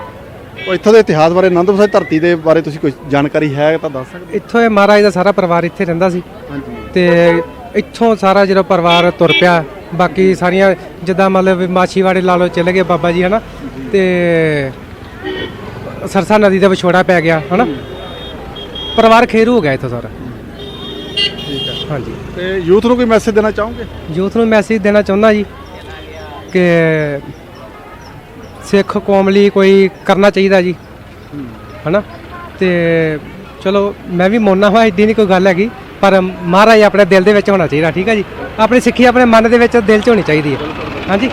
ਕੋਈ ਇੱਥੋਂ ਦੇ ਇਤਿਹਾਸ ਬਾਰੇ ਅਨੰਦਪੁਰ ਸਾਹਿਬ ਧਰਤੀ ਦੇ ਬਾਰੇ ਤੁਸੀਂ ਕੋਈ ਜਾਣਕਾਰੀ ਹੈ ਤਾਂ ਦੱਸ ਸਕਦੇ ਇੱਥੋਂ ਇਹ ਮਹਾਰਾਜ ਦਾ ਸਾਰਾ ਪਰਿਵਾਰ ਇੱਥੇ ਰਹਿੰਦਾ ਸੀ। ਹਾਂਜੀ। ਤੇ ਇੱਥੋਂ ਸਾਰਾ ਜਿਹੜਾ ਪਰਿਵਾਰ ਤੁਰ ਪਿਆ ਬਾਕੀ ਸਾਰੀਆਂ ਜਿੱਦਾਂ ਮਤਲਬ ਮਾਛੀਵਾੜੇ ਲਾ ਲਓ ਚਲੇ ਗਏ ਬਾਬਾ ਜੀ ਹਨਾ? ਤੇ ਸਰਸਾ ਨਦੀ ਦਾ ਵਿਛੋੜਾ ਪੈ ਗਿਆ ਹਨਾ? ਪਰਿਵਾਰ ਖੇਰੂ ਹੋ ਗਿਆ ਇੱਥੋਂ ਸਾਰਾ। ਹਾਂਜੀ। ਤੇ ਯੂਥ ਨੂੰ ਕੋਈ ਮੈਸੇਜ ਦੇਣਾ ਚਾਹੋਗੇ? ਯੂਥ ਨੂੰ ਮੈਸੇਜ ਦੇਣਾ ਚਾਹੁੰਦਾ ਜੀ ਕਿ ਸਿੱਖ ਕੌਮ ਲਈ ਕੋਈ ਕਰਨਾ ਚਾਹੀਦਾ ਜੀ ਹਨਾ? ਤੇ ਚਲੋ ਮੈਂ ਵੀ ਮੋਨਾ ਹਾਂ ਇੱਡੀ ਨਹੀਂ ਕੋਈ ਗੱਲ ਹੈਗੀ। ਪਰ ਮਹਾਰਾਜ ਆਪਣੇ ਦਿਲ ਦੇ ਵਿੱਚ ਹੋਣਾ ਚਾਹੀਦਾ ਠੀਕ ਹੈ ਜੀ? ਆਪਣੀ ਸਿੱਖੀ ਆਪਣੇ ਮਨ ਦੇ ਵਿੱਚ ਦਿਲ 'ਚ ਹੋਣੀ ਚਾਹੀਦੀ ਹੈ। ਹਾਂਜੀ?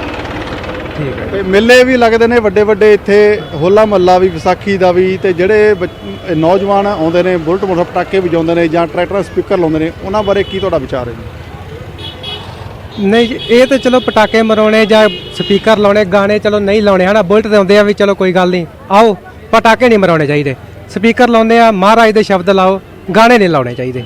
ਠੀਕ ਹੈ ਤੇ ਮੇਲੇ ਵੀ ਲੱਗਦੇ ਨੇ ਵੱਡੇ ਵੱਡੇ ਇੱਥੇ ਹੋਲਾ ਮਹੱਲਾ ਵੀ ਵਿਸਾਖੀ ਦਾ ਵੀ ਤੇ ਜਿਹੜੇ ਬੱਚ- ਨੌਜਵਾਨ ਆਉਂਦੇ ਨੇ ਬੁਲਟ ਮੋਟਰ ਪਟਾਕੇ ਵਜਾਉਂਦੇ ਨੇ ਜਾਂ ਟਰੈਕਟਰ ਸਪੀਕਰ ਲਾਉਂਦੇ ਨੇ ਉਹਨਾਂ ਬਾਰੇ ਕੀ ਤੁਹਾਡਾ ਵਿਚਾਰ ਹੈ ਜੀ? ਨਹੀਂ ਜੀ, ਇਹ ਤਾਂ ਚਲੋ ਪਟਾਕੇ ਮਰਾਉਣੇ ਜਾਂ ਸਪੀਕਰ ਲਾਉਣੇ ਗਾਣੇ ਚਲੋ ਨਹੀਂ ਲਾਉਣੇ ਹਨਾ? ਬੁਲਟ ਤੇ ਆਉਂਦੇ ਆ ਵੀ ਚਲੋ ਕੋਈ ਗੱਲ ਨਹੀਂ ਆਓ ਪਟਾਕੇ ਨਹੀਂ ਮਰਾਉਣੇ ਚਾਹੀਦੇ। ਸਪੀਕਰ ਲਾਉਂਦੇ ਆ ਮਹਾਰਾਜ ਦੇ ਸ਼ਬਦ ਲਾਓ ਗਾਣੇ ਨਹੀਂ ਲਾਉਣੇ ਚਾਹੀਦੇ।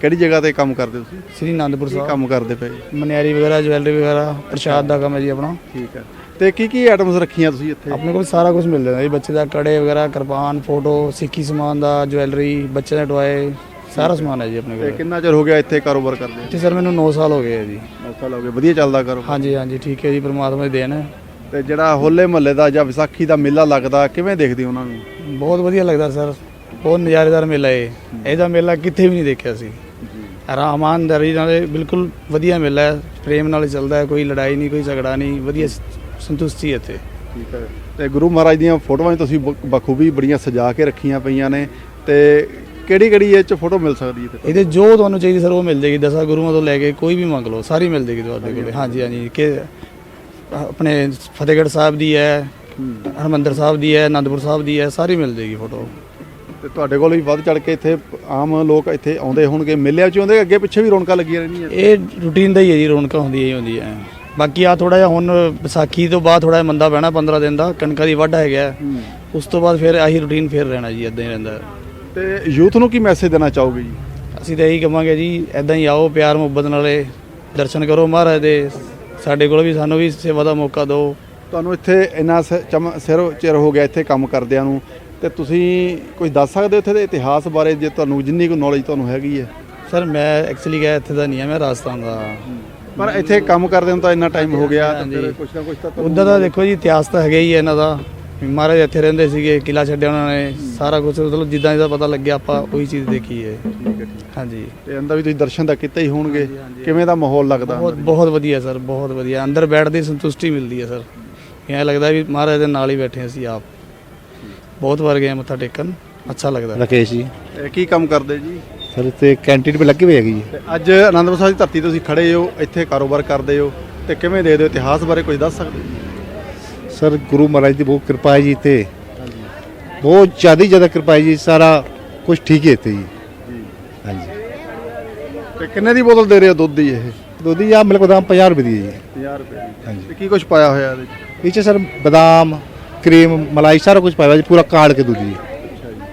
ਕਿਹੜੀ ਜਗ੍ਹਾ ਤੇ ਕੰਮ ਕਰਦੇ ਹੋ ਤੁਸੀਂ? ਸ੍ਰੀ ਅਨੰਦਪੁਰ ਕੀ ਸਾਹਿਬ। ਕੰਮ ਕਰਦੇ ਪਏ? ਮਨਿਆਰੀ ਵਗੈਰਾ ਜਵੈਲਰੀ ਵਗੈਰਾ ਪ੍ਰਸ਼ਾਦ ਦਾ ਕੰਮ ਹੈ ਜੀ ਆਪਣਾ। ਠੀਕ ਹੈ। ਤੇ ਕੀ ਕੀ ਆਈਟਮਸ ਰੱਖੀਆਂ ਤੁਸੀਂ ਇੱਥੇ? ਆਪਣੇ ਕੋਲ ਸਾਰਾ ਕੁਝ ਮਿਲ ਜਾਂਦਾ ਜੀ। ਬੱਚੇ ਦਾ ਕੜੇ ਵਗੈਰਾ ਕਿਰਪਾਨ ਫੋਟੋ ਸਿੱਖੀ ਸਮਾਨ ਦਾ ਜਵੈਲਰੀ ਬੱਚੇ ਦਾ ਟੋਏ ਸਾਰਾ ਸਮਾਨ ਹੈ ਜੀ ਆਪਣੇ ਤੇ ਕੋਲ ਕਿੰਨਾ ਚਿਰ ਹੋ ਗਿਆ ਇੱਥੇ ਕਾਰੋਬਾਰ ਕਰਦੇ ਤੇ ਸਰ ਮੈਨੂੰ 9 ਸਾਲ ਹੋ ਗਏ ਆ ਜੀ। ਹੋ ਗਏ। ਵਧੀਆ ਚੱਲਦਾ ਕਾਰੋਬਾਰ? ਹਾਂਜੀ ਹਾਂਜੀ ਠੀਕ ਹੈ ਜੀ ਪ੍ਰਮਾਤਮਾ ਦੀ ਦੇਣ ਹੈ। ਤੇ ਜਿਹੜਾ ਹੋਲੇ ਮਹੱਲੇ ਦਾ ਜਾਂ ਵਿਸਾਖੀ ਦਾ ਮੇਲਾ ਲੱਗਦਾ ਕਿਵੇਂ ਦੇਖਦੇ ਹੋ ਉਹਨਾਂ ਨੂੰ? ਬਹੁਤ ਵਧੀਆ ਲੱਗਦਾ ਸਰ। ਬਹੁਤ ਨਜ਼ਾਰੇਦਾਰ ਮੇਲਾ ਹੈ ਇਹਦਾ ਮੇਲਾ ਕਿੱਥੇ ਵੀ ਨਹੀਂ ਦੇਖਿਆ ਸੀ। ਆਰਾਮਾਨਦਾਰੀ ਨਾਲ ਬਿਲਕੁਲ ਵਧੀਆ ਮੇਲਾ ਹੈ। ਪ੍ਰੇਮ ਨਾਲ ਚੱਲਦਾ ਹੈ ਕੋਈ ਲੜਾਈ ਨਹੀਂ ਕੋਈ ਝਗੜਾ ਨਹੀਂ। ਵਧੀਆ ਸੰਤੁਸ਼ਟੀ ਹੈ ਇੱਥੇ। ਠੀਕ ਹੈ। ਤੇ ਗੁਰੂ ਮਹਾਰਾਜ ਦੀਆਂ ਫੋਟੋਆਂ ਤੁਸੀਂ ਬਖੂਬੀ ਬੜੀਆਂ ਸਜਾ ਕੇ ਰੱਖੀਆਂ ਪਈਆਂ ਨੇ। ਤੇ ਕਿਹੜੀ ਕਿਹੜੀ ਇਹ ਚ ਫੋਟੋ ਮਿਲ ਸਕਦੀ ਹੈ ਇਹਦੇ ਜੋ ਤੁਹਾਨੂੰ ਚਾਹੀਦੀ ਸਰ ਉਹ ਮਿਲ ਜੇਗੀ ਦਸਾਂ ਗੁਰੂਆਂ ਤੋਂ ਲੈ ਕੇ ਕੋਈ ਵੀ ਮੰਗ ਲਓ ਸਾਰੀ ਮਿਲ ਜੇਗੀ ਤੁਹਾਡੇ ਕੋਲ। ਹਾਂਜੀ ਹਾਂਜੀ। ਕਿ ਆਪਣੇ ਫਤਿਹਗੜ੍ਹ ਸਾਹਿਬ ਦੀ ਹੈ ਹਰਮੰਦਰ ਸਾਹਿਬ ਦੀ ਹੈ ਆਨੰਦਪੁਰ ਸਾਹਿਬ ਦੀ ਹੈ ਸਾਰੀ ਮਿਲ ਜੇਗੀ ਫੋਟੋ। ਤੇ ਤੁਹਾਡੇ ਕੋਲ ਵੀ ਵੱਧ ਚੜ ਕੇ ਇੱਥੇ ਆਮ ਲੋਕ ਇੱਥੇ ਆਉਂਦੇ ਹੋਣਗੇ ਮੇਲਿਆਂ 'ਚ ਆਉਂਦੇ ਅੱਗੇ ਪਿੱਛੇ ਵੀ ਰੌਣਕਾਂ ਲੱਗੀਆਂ ਰਹਿੰਦੀਆਂ ਇਹ ਰੂਟੀਨ ਦਾ ਹੀ ਹੈ ਜੀ ਰੌਣਕਾਂ ਹੁੰਦੀਆਂ ਹੀ ਹੁੰਦੀਆਂ ਹੈ। ਬਾਕੀ ਆ ਥੋੜਾ ਜਿਹਾ ਹੁਣ ਵਿਸਾਖੀ ਤੋਂ ਬਾਅਦ ਥੋੜਾ ਜਿਹਾ ਮੰਦਾ ਪੈਣਾ 15 ਦਿਨ ਦਾ ਕਣਕਾਂ ਦੀ ਵੱਢ ਹੈਗਾ। ਉਸ ਤੋਂ ਬਾਅਦ ਫਿਰ ਆਹੀ ਰੂਟੀਨ ਫਿਰ ਰਹਿਣਾ ਜੀ ਇਦਾਂ ਹੀ ਰਹਿੰਦਾ। ਤੇ ਯੂਥ ਨੂੰ ਕੀ ਮੈਸੇਜ ਦੇਣਾ ਚਾਹੋਗੇ ਜੀ ਅਸੀਂ ਤਾਂ ਇਹੀ ਕਹਾਂਗੇ ਜੀ ਇਦਾਂ ਹੀ ਆਓ ਪਿਆਰ ਮੁਹੱਬਤ ਨਾਲੇ ਦਰਸ਼ਨ ਕਰੋ ਮਹਾਰਾਜ ਦੇ ਸਾਡੇ ਕੋਲ ਵੀ ਸਾਨੂੰ ਵੀ ਸੇਵਾ ਦਾ ਮੌਕਾ ਦਿਓ ਤੁਹਾਨੂੰ ਇੱਥੇ ਇੰਨਾ ਸਿਰ ਚਿਰ ਹੋ ਗਿਆ ਇੱਥੇ ਕੰਮ ਕਰਦਿਆਂ ਨੂੰ ਤੇ ਤੁਸੀਂ ਕੁਝ ਦੱਸ ਸਕਦੇ ਹੋ ਇੱਥੇ ਦੇ ਇਤਿਹਾਸ ਬਾਰੇ ਜੇ ਤੁਹਾਨੂੰ ਜਿੰਨੀ ਕੁ ਨੌਲੇਜ ਤੁਹਾਨੂੰ ਹੈਗੀ ਹੈ? ਸਰ ਮੈਂ ਐਕਚੁਅਲੀ ਗਿਆ ਇੱਥੇ ਦਾ ਨਹੀਂ ਆ ਮੈਂ ਰਾਜਸਥਾਨ ਦਾ। ਪਰ ਇੱਥੇ ਕੰਮ ਕਰਦੇ ਨੂੰ ਤਾਂ ਇੰਨਾ ਟਾਈਮ ਹੋ ਗਿਆ ਤੇ ਫਿਰ। ਕੁਛ ਨਾ ਕੁਛ ਤਾਂ ਉੱਦਾਂ ਦਾ ਦੇਖੋ ਜੀ ਇਤਿਹਾਸ ਤਾਂ ਹੈਗਾ ਹੀ ਹੈ ਇਹਨਾਂ ਦਾ। ਮਹਾਰਾਜ ਇੱਥੇ ਰਹਿੰਦੇ ਸੀਗੇ ਕਿਲਾ ਛੱਡਿਆ ਉਹਨਾਂ ਨੇ ਸਾਰਾ ਕੁਝ ਮਤਲਬ ਜਿੱਦਾਂ ਇਹਦਾ ਪਤਾ ਲੱਗਿਆ ਆਪਾਂ ਉਹੀ ਚੀਜ਼ ਦੇਖੀ ਹੈ। ਹੈ। ਹਾਂਜੀ। ਤੇ ਅੰਦਰ ਵੀ ਤੁਸੀਂ ਦਰਸ਼ਨ ਤਾਂ ਕੀਤੇ ਹੀ ਹੋਣਗੇ। ਕਿਵੇਂ ਦਾ ਮਾਹੌਲ ਲੱਗਦਾ ਬਹੁਤ ਬਹੁਤ ਵਧੀਆ ਸਰ ਬਹੁਤ ਵਧੀਆ। ਅੰਦਰ ਬੈਠਦੇ ਸੰਤੁਸ਼ਟੀ ਮਿਲਦੀ ਹੈ ਸਰ। ਐਂ ਲੱਗਦਾ ਵੀ ਮਹਾਰਾਜ ਦੇ ਨਾਲ ਹੀ ਬੈਠੇ ਅਸੀਂ ਆਪ। ਬਹੁਤ ਵਾਰ ਗਿਆ ਮੱਥਾ ਟੇਕਣ। ਅੱਛਾ ਲੱਗਦਾ। ਹੈ। ਰਾਕੇਸ਼ ਜੀ। ਕੀ ਕੰਮ ਕਰਦੇ ਜੀ? ਸਰ ਤੇ ਕੈਂਟੀਨ 'ਤੇ ਲੱਗੀ ਹੋਈ ਹੈਗੀ ਜੀ। ਅੱਜ ਆਨੰਦਪੁਰ ਸਾਹਿਬ ਦੀ ਧਰਤੀ ਤੁਸੀਂ ਖੜੇ ਹੋ ਇੱਥੇ ਕਾਰੋਬਾਰ ਕਰਦੇ ਹੋ ਤੇ ਕਿਵੇਂ ਦੇ ਦਿਓ ਇਤਿਹਾਸ ਬਾਰੇ ਕੁਝ ਦੱਸ ਸਕਦੇ ਹੋ? ਸਰ ਗੁਰੂ ਮਹਾਰਾਜ ਦੀ ਬਹੁਤ ਕਿਰਪਾ ਹੈ ਜੀ ਤੇ ਬਹੁਤ ਜ਼ਿਆਦਾ ਜ਼ਿਆਦਾ ਕਿਰਪਾ ਹੈ ਜੀ ਸਾਰਾ ਕੁਝ ਠੀਕ ਹੈ ਇੱਥੇ ਜੀ। ਹਾਂਜੀ। ਤੇ ਕਿੰਨੇ ਦੀ ਬੋਤਲ ਦੇ ਰਹੇ ਹੋ ਦੁੱਧ ਦੀ ਇਹ? ਦੋਦੀ ਆ ਮਿਲਕ ਬਦਾਮ 50 ਰੁਪਏ ਦੀ ਹੈ ਜੀ। 50 ਰੁਪਏ ਹਾਂਜੀ। ਤੇ ਕੀ ਕੁਝ ਪਾਇਆ ਹੋਇਆ ਇਹਦੇ ਚ? ਇਹ ਸਰ ਬਦਾਮ ਕਰੀਮ ਮਲਾਈ ਸਾਰਾ ਕੁਝ ਪਾਇਆ ਜੀ ਪੂਰਾ ਕਾੜ ਕੇ ਦੁੱਧ ਜੀ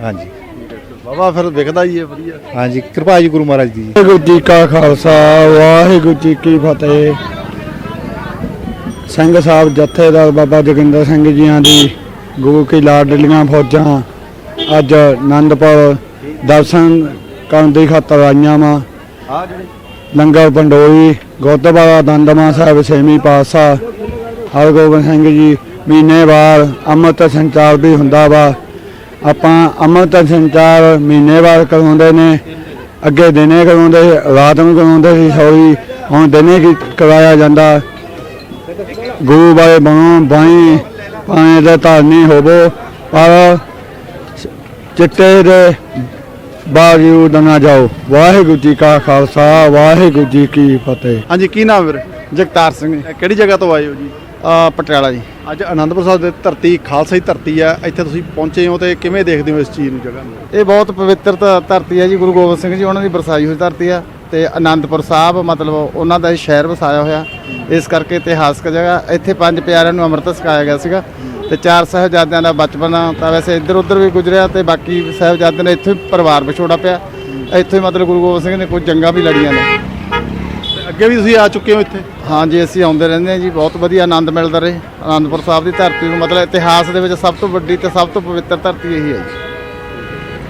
ਹਾਂਜੀ। ਬਾਬਾ ਫਿਰ ਵਿਕਦਾ ਹੀ ਹੈ ਵਧੀਆ। ਹਾਂਜੀ ਕਿਰਪਾ ਜੀ ਗੁਰੂ ਮਹਾਰਾਜ ਦੀ। ਵਾਹਿਗੁਰੂ ਜੀ ਕਾ ਖਾਲਸਾ ਵਾਹਿਗੁਰੂ ਜੀ ਕੀ ਫਤਿਹ। ਸਿੰਘ ਸਾਹਿਬ ਜਥੇਦਾਰ ਬਾਬਾ ਜੋਗਿੰਦਰ ਸਿੰਘ ਜੀਆਂ ਦੀ ਗੁਰੂ ਕੀ ਲਾਡਲੀਆਂ ਫੌਜਾਂ ਅੱਜ ਆਨੰਦਪੁਰ ਦਰਸ਼ਨ ਕਰਨ ਦੀ ਖਾਤਰ ਆਈਆਂ ਵਾ। ਲੰਗਰ ਪੰਡੋਰੀ ਗੋਤਬਾ ਦੰਦਮਾ ਸਾਹਿਬ ਸੇਮੀ ਪਾਸਾ ਹਰਗੋਬਿੰਦ ਸਿੰਘ ਜੀ ਮਹੀਨੇ ਬਾਅਦ ਅੰਮ੍ਰਿਤ ਸੰਚਾਰ ਵੀ ਹੁੰਦਾ ਵਾ। ਆਪਾਂ ਅੰਮ੍ਰਿਤ ਸੰਚਾਰ ਮਹੀਨੇ ਬਾਅਦ ਕਰਵਾਉਂਦੇ ਨੇ ਅੱਗੇ ਦਿਨੇ ਕਰਵਾਉਂਦੇ ਸੀ, ਰਾਤ ਨੂੰ ਕਰਵਾਉਂਦੇ ਸੀ ਸੌਰੀ ਹੁਣ ਦਿਨੇ ਕੀ ਕਰਾਇਆ ਜਾਂਦਾ। ਗੁਰੂ ਬਾਰੇ ਬਣੋ ਬਾਈ ਪਾਣੀ ਦੇ ਧਾਰਨੀ ਹੋਵੋ ਪਰ ਚਿੱਟੇ ਦੇ ਬਾਵਜੂਦ ਨਾ ਜਾਓ। ਵਾਹਿਗੁਰੂ ਜੀ ਕਾ ਖਾਲਸਾ ਵਾਹਿਗੁਰੂ ਜੀ ਕੀ ਫਤਿਹ। ਹਾਂਜੀ ਕੀ ਨਾਮ ਵੀਰ? ਜਗਤਾਰ ਸਿੰਘ ਕਿਹੜੀ ਜਗ੍ਹਾ ਤੋਂ ਆਏ ਹੋ ਜੀ? ਪਟਿਆਲਾ ਜੀ। ਅੱਜ ਆਨੰਦਪੁਰ ਸਾਹਿਬ ਦੀ ਧਰਤੀ ਖਾਲਸਾ ਦੀ ਧਰਤੀ ਆ ਇੱਥੇ ਤੁਸੀਂ ਪਹੁੰਚੇ ਹੋ ਤੇ ਕਿਵੇਂ ਦੇਖਦੇ ਹੋ ਇਸ ਚੀਜ਼ ਨੂੰ ਜਗ੍ਹਾ ਨੂੰ? ਇਹ ਬਹੁਤ ਪਵਿੱਤਰ ਧ- ਧਰਤੀ ਹੈ ਜੀ ਗੁਰੂ ਗੋਬਿੰਦ ਸਿੰਘ ਜੀ ਉਹਨਾਂ ਦੀ ਬਰਸਾਈ ਹੋਈ ਧਰਤੀ ਆ ਤੇ ਆਨੰਦਪੁਰ ਸਾਹਿਬ ਮਤਲਬ ਉਹਨਾਂ ਦਾ ਇਹ ਸ਼ਹਿਰ ਵਸਾਇਆ ਹੋਇਆ। ਇਸ ਕਰਕੇ ਇਤਿਹਾਸਕ ਜਗ੍ਹਾ ਇੱਥੇ ਪੰਜ ਪਿਆਰਿਆਂ ਨੂੰ ਅੰਮ੍ਰਿਤ ਛਕਾਇਆ ਗਿਆ ਸੀਗਾ ਤੇ ਚਾਰ ਸਾਹਿਬਜ਼ਾਦਿਆਂ ਦਾ ਬਚਪਨ ਤਾਂ ਵੈਸੇ ਇੱਧਰ ਉੱਧਰ ਵੀ ਗੁਜ਼ਰਿਆ ਤੇ ਬਾਕੀ ਸਾਹਿਬਜ਼ਾਦਿਆਂ ਨੇ ਇੱਥੇ ਪਰਿਵਾਰ ਵਿਛੋੜਾ ਪਿਆ। ਇੱਥੇ ਮਤਲਬ ਗੁਰੂ ਗੋਬਿੰਦ ਸਿੰਘ ਨੇ ਕੁਝ ਜੰਗਾਂ ਵੀ ਲੜੀਆਂ ਨੇ। ਤੇ ਅੱਗੇ ਵੀ ਤੁਸੀਂ ਆ ਚੁੱਕੇ ਹੋ ਇੱਥੇ? ਹਾਂਜੀ ਅਸੀਂ ਆਉਂਦੇ ਰਹਿੰਦੇ ਹਾਂ ਜੀ ਬਹੁਤ ਵਧੀਆ ਆਨੰਦ ਮਿਲਦਾ ਰਹੇ। ਆਨੰਦਪੁਰ ਸਾਹਿਬ ਦੀ ਧਰਤੀ ਨੂੰ ਮਤਲਬ ਇਤਿਹਾਸ ਦੇ ਵਿੱਚ ਸਭ ਤੋਂ ਵੱਡੀ ਤੇ ਸਭ ਤੋਂ ਪਵਿੱਤਰ ਧਰਤੀ ਇਹੀ ਹੈ ਜੀ।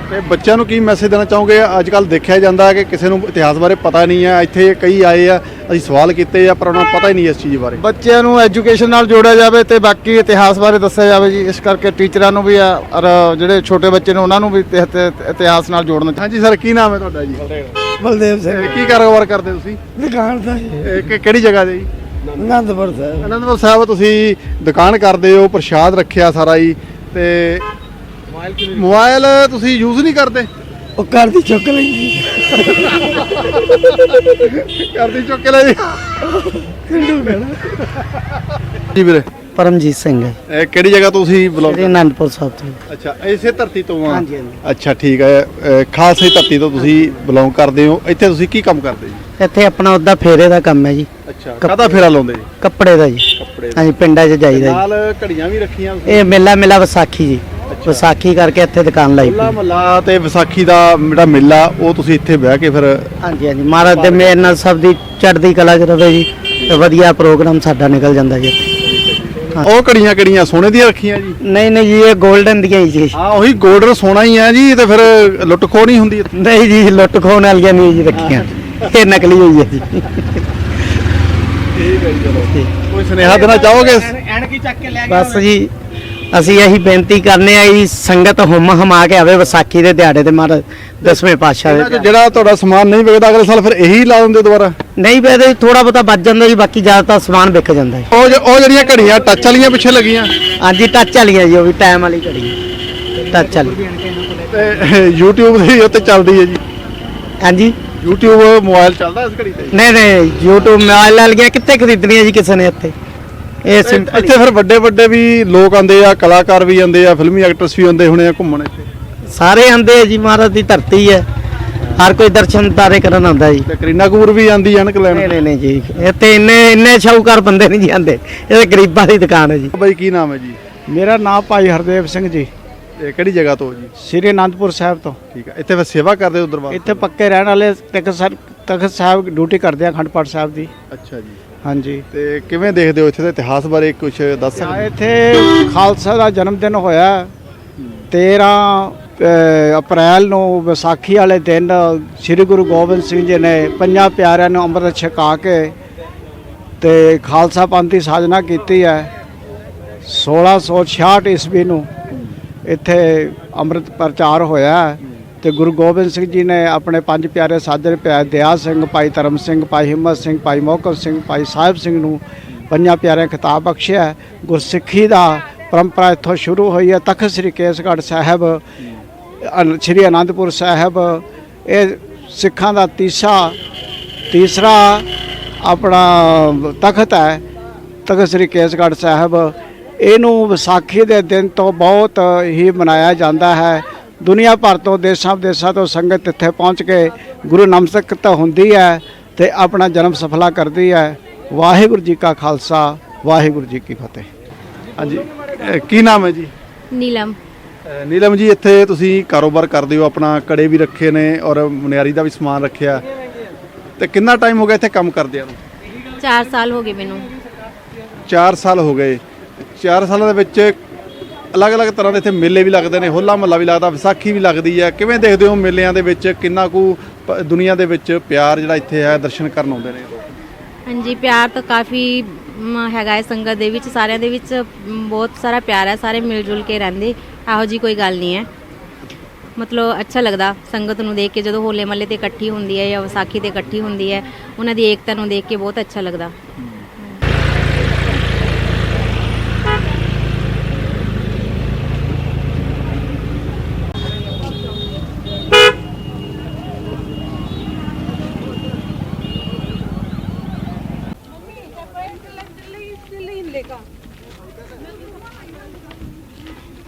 ਤੇ ਬੱਚਿਆਂ ਨੂੰ ਕੀ ਮੈਸੇਜ ਦੇਣਾ ਚਾਹੋਗੇ? ਅੱਜ ਕੱਲ ਦੇਖਿਆ ਜਾਂਦਾ ਹੈ ਕਿ ਕਿਸੇ ਨੂੰ ਇਤਿਹਾਸ ਬਾਰੇ ਪਤਾ ਨਹੀਂ ਹੈ ਇੱਥੇ ਕਈ ਆਏ ਆ ਅਸੀਂ ਸਵਾਲ ਕੀਤੇ ਆ ਪਰ ਉਹਨਾਂ ਨੂੰ ਪਤਾ ਹੀ ਨਹੀਂ ਇਸ ਚੀਜ਼ ਬਾਰੇ। ਬੱਚਿਆਂ ਨੂੰ ਐਜੂਕੇਸ਼ਨ ਨਾਲ ਜੋੜਿਆ ਜਾਵੇ ਤੇ ਬਾਕੀ ਇਤਿਹਾਸ ਬਾਰੇ ਦੱਸਿਆ ਜਾਵੇ ਜੀ ਇਸ ਕਰਕੇ ਟੀਚਰਾਂ ਨੂੰ ਵੀ ਆ ਔਰ ਜਿਹੜੇ ਛੋਟੇ ਬੱਚੇ ਨੇ ਉਹਨਾਂ ਨੂੰ ਵੀ ਇਤਿ- ਇਤਿ- ਇਤਿਹਾਸ ਨਾਲ ਜੋੜਨਾ ਹਾਂਜੀ ਸਰ ਕੀ ਨਾਮ ਹੈ ਤੁਹਾਡਾ ਜੀ? ਬਲਦੇਵ ਸਿੰਘ। ਕੀ ਕਾਰੋਬਾਰ ਕਰਦੇ ਤੁਸੀਂ? ਦੁਕਾਨ ਦਾ ਇਹ ਕਿ- ਕਿਹੜੀ ਜਗ੍ਹਾ ਤੇ ਜੀ? ਆਨੰਦਪੁਰ ਸਾਹਿਬ। ਅਨੰਦਪੁਰ ਸਾਹਿਬ ਤੁਸੀਂ ਦੁਕਾਨ ਕਰਦੇ ਹੋ ਪ੍ਰਸ਼ਾਦ ਰੱਖਿਆ ਸਾਰਾ ਜੀ ਤੇ ਮੋਬਾਈਲ ਤੁਸੀਂ ਯੂਜ਼ ਨਹੀਂ ਕਰਦੇ? ਉਹ ਘਰ ਦੀ ਚੁੱਕ ਲੈਂਦੀ ਕਰਦੀ ਚੁੱਕ ਕੇ ਲੈ ਜੀ। ਜੀ ਵੀਰੇ। ਪਰਮਜੀਤ ਸਿੰਘ ਹੈ। ਇਹ ਕਿਹੜੀ ਜਗ੍ਹਾ ਤੋਂ ਤੁਸੀਂ ਬਲੌਗ ਜਿਹੜੇ ਆਨੰਦਪੁਰ ਸਾਹਿਬ ਤੋਂ। ਅੱਛਾ ਇਸੇ ਧਰਤੀ ਤੋਂ ਆ? ਹਾਂਜੀ, ਹਾਂਜੀ। ਅੱਛਾ ਠੀਕ ਹੈ। ਅ, ਖਾਲਸੇ ਧਰਤੀ ਤੋਂ ਤੁਸੀਂ ਬਿਲੋਂਗ ਕਰਦੇ ਹੋ। ਇੱਥੇ ਤੁਸੀਂ ਕੀ ਕੰਮ ਕਰਦੇ ਜੀ? ਇੱਥੇ ਆਪਣਾ ਉਹਦਾ ਫੇਰੇ ਦਾ ਕੰਮ ਹੈ ਜੀ। ਅੱਛਾ ਕਾਹਦਾ ਫੇਰਾ ਲਾਉਂਦੇ ਜੀ? ਕੱਪੜੇ ਦਾ ਜੀ। ਕੱਪੜੇ ਹਾਂਜੀ ਪਿੰਡਾਂ 'ਚ ਜਾਈਦਾ ਨਾਲ ਘੜੀਆਂ ਵੀ ਰੱਖੀਆਂ ਜੀ ਇਹ ਮੇਲਾ ਮੇਲਾ ਵਿਸਾਖੀ ਜੀ। ਵਿਸਾਖੀ ਕਰਕੇ ਇੱਥੇ ਦੁਕਾਨ ਲਾਈ ਹੋਲਾ ਪਈ। ਮਹੱਲਾ ਤੇ ਵਿਸਾਖੀ ਦਾ ਜਿਹੜਾ ਮੇਲਾ ਉਹ ਤੁਸੀਂ ਇੱਥੇ ਬਹਿ ਕੇ ਫਿਰ ਹਾਂਜੀ ਹਾਂਜੀ। ਮਹਾਰਾਜ ਦੇ ਮੇਰ ਨਾਲ ਸਭ ਦੀ ਚੜ੍ਹਦੀ ਕਲਾ 'ਚ ਰਵੇ ਜੀ। ਤੇ ਵਧੀਆ ਪ੍ਰੋਗਰਾਮ ਸਾਡਾ ਨਿਕਲ ਜਾਂਦਾ ਜੀ ਇੱਥੇ। ਉਹ ਘੜੀਆਂ ਘੜੀਆਂ ਸੋਨੇ ਦੀਆਂ ਰੱਖੀਆਂ ਜੀ? ਨਹੀਂ ਨਹੀਂ ਜੀ ਇਹ 골ਡਨ ਦੀਆਂ ਹੀ ਜੀ। ਹਾਂ ਉਹੀ 골ਡਨ ਸੋਨਾ ਹੀ ਹੈ ਜੀ ਤੇ ਫਿਰ ਲੁੱਟ ਖੋਹ ਨਹੀਂ ਹੁੰਦੀ। ਨਹੀਂ ਜੀ ਲੁੱਟ ਖੋਣ ਵਾਲੀਆਂ ਨਹੀਂ ਜੀ ਰੱਖੀਆਂ। ਇਹ ਨਕਲੀ ਹੋਈ ਹੈ ਜੀ ਕੋਈ ਸੁਨੇਹਾ ਦੇਣਾ ਚਾਹੋਗੇ? ਬਸ ਜੀ। ਅਸੀਂ ਇਹੀ ਬੇਨਤੀ ਕਰਨੇ ਆ ਜੀ ਸੰਗਤ ਹੁਮ ਹਮਾ ਕੇ ਆਵੇ ਵਿਸਾਖੀ ਦੇ ਦਿਹਾੜੇ ਤੇ ਮਹਾਰਾਜ ਦਸਵੇਂ ਪਾਤਸ਼ਾਹ ਦੇ ਜਿਹੜਾ ਤੁਹਾਡਾ ਸਮਾਨ ਨਹੀਂ ਵਿਕਦਾ ਅਗਲੇ ਸਾਲ ਫਿਰ ਇਹੀ ਲਾ ਦਿੰਦੇ ਦੁਬਾਰਾ? ਨਹੀਂ ਬੇਦੇ ਥੋੜਾ ਬਹੁਤਾ ਬਚ ਜਾਂਦਾ ਜੀ ਬਾਕੀ ਜ਼ਿਆਦਾਤਰ ਸਮਾਨ ਵਿਕ ਜਾਂਦਾ ਜੀ। ਉਹ ਜ- ਉਹ ਜਿਹੜੀਆਂ ਘੜੀਆਂ ਟੱਚ ਵਾਲੀਆਂ ਪਿੱਛੇ ਲੱਗੀਆਂ? ਹਾਂਜੀ ਟੱਚ ਵਾਲੀਆਂ ਜੀ ਉਹ ਵੀ ਟਾਈਮ ਵਾਲੀ ਘੜੀ। ਟੱਚ ਵਾਲੀ। ਤੇ YouTube ਦੀ ਉੱਤੇ ਚੱਲਦੀ ਹੈ ਜੀ। ਹਾਂਜੀ? YouTube ਮੋਬਾਈਲ ਚੱਲਦਾ ਇਸ ਘੜੀ ਤੇ? ਨਹੀਂ ਨਹੀਂ YouTube ਮੋਬਾਈਲ ਵਾਲੀਆਂ ਕਿੱਥੇ ਖਰੀਦਣੀਆਂ ਜੀ ਕਿਸੇ ਨੇ ਇੱਥੇ? ਇਹ ਸਿੰਪਲ ਇੱਥੇ ਫਿਰ ਵੱਡੇ ਵੱਡੇ ਵੀ ਲੋਕ ਆਉਂਦੇ ਆ ਕਲਾਕਾਰ ਵੀ ਆਉਂਦੇ ਆ ਫਿਲਮੀ ਐਕਟਰਸ ਵੀ ਆਉਂਦੇ ਹੋਣੇ ਆ ਘੁੰਮਣ ਇੱਥੇ। ਸਾਰੇ ਆਂਦੇ ਆ ਜੀ ਮਹਾਰਾਜ ਦੀ ਧਰਤੀ ਹੈ। ਹਰ ਕੋਈ ਦਰਸ਼ਨ ਤਾਰੇ ਕਰਨ ਆਉਂਦਾ ਜੀ। ਤੇ ਕਰੀਨਾ ਕਪੂਰ ਵੀ ਆਂਦੀ ਅਣਕ ਲੈਣ ਨਹੀਂ ਨਹੀਂ ਨਹੀਂ ਜੀ। ਇੱਥੇ ਇੰਨੇ ਇੰਨੇ ਸ਼ੌਕਰ ਬੰਦੇ ਨਹੀਂ ਜੀ ਆਂਦੇ ਇਹ ਤਾਂ ਗਰੀਬਾਂ ਦੀ ਦੁਕਾਨ ਹੈ ਜੀ। ਬਾਈ ਕੀ ਨਾਮ ਹੈ ਜੀ? ਮੇਰਾ ਨਾਮ ਭਾਈ ਹਰਦੇਵ ਸਿੰਘ ਜੀ। ਇਹ ਕਿਹੜੀ ਜਗ੍ਹਾ ਤੋਂ ਜੀ? ਸ੍ਰੀ ਅਨੰਦਪੁਰ ਸਾਹਿਬ ਤੋਂ। ਠੀਕ ਹੈ ਇੱਥੇ ਫਿਰ ਸੇਵਾ ਕਰਦੇ ਹੋ ਦਰਬਾਰ ਇੱਥੇ ਪੱਕੇ ਰਹਿਣ ਵਾਲੇ ਤਖਤ ਸਾਹਿਬ ਤਖਤ ਸਾਹਿਬ ਡਿਊਟੀ ਕਰਦੇ ਆ ਪਾਠ ਸਾਹਿਬ ਦੀ। ਅੱਛਾ ਜੀ। ਹਾਂਜੀ। ਤੇ ਕਿਵੇਂ ਦੇਖਦੇ ਹੋ ਇੱਥੇ ਦੇ ਇਤਿਹਾਸ ਬਾਰੇ ਕੁਝ ਦੱਸ ਸਕਦੇ ਇੱਥੇ ਖਾਲਸਾ ਦਾ ਜਨਮ ਦਿਨ ਹੋਇਆ। 13 ਅ, ਅਪ੍ਰੈਲ ਨੂੰ ਵਿਸਾਖੀ ਵਾਲੇ ਦਿਨ ਸ੍ਰੀ ਗੁਰੂ ਗੋਬਿੰਦ ਸਿੰਘ ਜੀ ਨੇ ਪੰਜਾਂ ਪਿਆਰਿਆਂ ਨੂੰ ਅੰਮ੍ਰਿਤ ਛਕਾ ਕੇ ਤੇ ਖਾਲਸਾ ਪੰਥ ਦੀ ਸਾਜਨਾ ਕੀਤੀ ਹੈ 1666 ਈਸਵੀ ਨੂੰ। ਇੱਥੇ ਅੰਮ੍ਰਿਤ ਪ੍ਰਚਾਰ ਹੋਇਆ। ਹੈ ਤੇ ਗੁਰੂ ਗੋਬਿੰਦ ਸਿੰਘ ਜੀ ਨੇ ਆਪਣੇ ਪੰਜ ਪਿਆਰੇ ਸਾਜਣ ਪਿਆਰੇ ਦਿਆ ਸਿੰਘ, ਭਾਈ ਧਰਮ ਸਿੰਘ, ਭਾਈ ਹਿੰਮਤ ਸਿੰਘ, ਭਾਈ ਮੋਹਕਮ ਸਿੰਘ, ਭਾਈ ਸਾਹਿਬ ਸਿੰਘ ਨੂੰ ਪੰਜਾਂ ਪਿਆਰਿਆਂ ਖਿਤਾਬ ਬਖਸ਼ਿਆ ਗੁਰਸਿੱਖੀ ਦਾ ਪਰੰਪਰਾ ਇੱਥੋਂ ਸ਼ੁਰੂ ਹੋਈ ਹੈ। ਤਖਤ ਸ੍ਰੀ ਕੇਸਗੜ੍ਹ ਸਾਹਿਬ, ਅਨ- ਸ੍ਰੀ ਅਨੰਦਪੁਰ ਸਾਹਿਬ। ਇਹ ਸਿੱਖਾਂ ਦਾ ਤੀਸਰਾ ਤੀਸਰਾ ਆਪਣਾ ਤਖਤ ਹੈ, ਤਖਤ ਸ੍ਰੀ ਕੇਸਗੜ੍ਹ ਸਾਹਿਬ। ਇਹਨੂੰ ਵਿਸਾਖੀ ਦੇ ਦਿਨ ਤੋਂ ਬਹੁਤ ਹੀ ਮਨਾਇਆ ਜਾਂਦਾ ਹੈ। ਦੁਨੀਆ ਭਰ ਤੋਂ ਦੇਸ਼ਾਂ ਵਿਦੇਸ਼ਾਂ ਤੋਂ ਸੰਗਤ ਇੱਥੇ ਪਹੁੰਚ ਕੇ ਗੁਰੂ ਨਾਮਸਕ ਤਾਂ ਹੁੰਦੀ ਹੈ ਤੇ ਆਪਣਾ ਜਨਮ ਸਫਲਾ ਕਰਦੀ ਹੈ। ਵਾਹਿਗੁਰੂ ਜੀ ਕਾ ਖਾਲਸਾ ਵਾਹਿਗੁਰੂ ਜੀ ਕੀ ਫਤਿਹ। ਹਾਂਜੀ ਕੀ ਨਾਮ ਹੈ ਜੀ? ਨੀਲਮ। ਨੀਲਮ ਜੀ ਇੱਥੇ ਤੁਸੀਂ ਕਾਰੋਬਾਰ ਕਰਦੇ ਹੋ ਆਪਣਾ ਕੜੇ ਵੀ ਰੱਖੇ ਨੇ ਔਰ ਮਨਿਆਰੀ ਦਾ ਵੀ ਸਮਾਨ ਰੱਖਿਆ। ਤੇ ਕਿੰਨਾ ਟਾਈਮ ਹੋ ਗਿਆ ਇੱਥੇ ਕੰਮ ਕਰਦਿਆਂ ਨੂੰ? 4 ਸਾਲ ਹੋ ਗਏ ਮੈਨੂੰ। 4 ਸਾਲ ਹੋ ਗਏ। 4 ਸਾਲਾਂ ਦੇ ਵਿੱਚ ਅਲੱਗ-ਅਲੱਗ ਤਰ੍ਹਾਂ ਦੇ ਇੱਥੇ ਮੇਲੇ ਵੀ ਲੱਗਦੇ ਨੇ ਹੋਲਾ ਮਹੱਲਾ ਵੀ ਲੱਗਦਾ ਵਿਸਾਖੀ ਵੀ ਲੱਗਦੀ ਹੈ। ਕਿਵੇਂ ਦੇਖਦੇ ਹੋ ਮੇਲਿਆਂ ਦੇ ਵਿੱਚ ਕਿੰਨਾ ਕੁ ਪ- ਦੁਨੀਆ ਦੇ ਵਿੱਚ ਪਿਆਰ ਜਿਹੜਾ ਇੱਥੇ ਹੈ ਦਰਸ਼ਨ ਕਰਨ ਆਉਂਦੇ ਨੇ? ਲੋਕ ਹਾਂਜੀ ਪਿਆਰ ਤਾਂ ਕਾਫੀ ਮ, ਹੈਗਾ ਹੈ ਸੰਗਤ ਦੇ ਵਿੱਚ ਸਾਰਿਆਂ ਦੇ ਵਿੱਚ ਮ, ਬਹੁਤ ਸਾਰਾ ਪਿਆਰ ਹੈ ਸਾਰੇ ਮਿਲ ਜੁਲ ਕੇ ਰਹਿੰਦੇ ਇਹੋ ਜੀ ਕੋਈ ਗੱਲ ਨਹੀਂ ਹੈ। ਮਤਲਬ ਅੱਛਾ ਲੱਗਦਾ ਸੰਗਤ ਨੂੰ ਦੇਖ ਕੇ ਜਦੋਂ ਹੋਲੇ ਮਹੱਲੇ ਤੇ ਇਕੱਠੀ ਹੁੰਦੀ ਹੈ ਜਾਂ ਵਿਸਾਖੀ ਤੇ ਇਕੱਠੀ ਹੁੰਦੀ ਹੈ ਉਹਨਾਂ ਦੀ ਏਕਤਾ ਨੂੰ ਦੇਖ ਕੇ ਬਹੁਤ ਅੱਛਾ ਲੱਗਦਾ।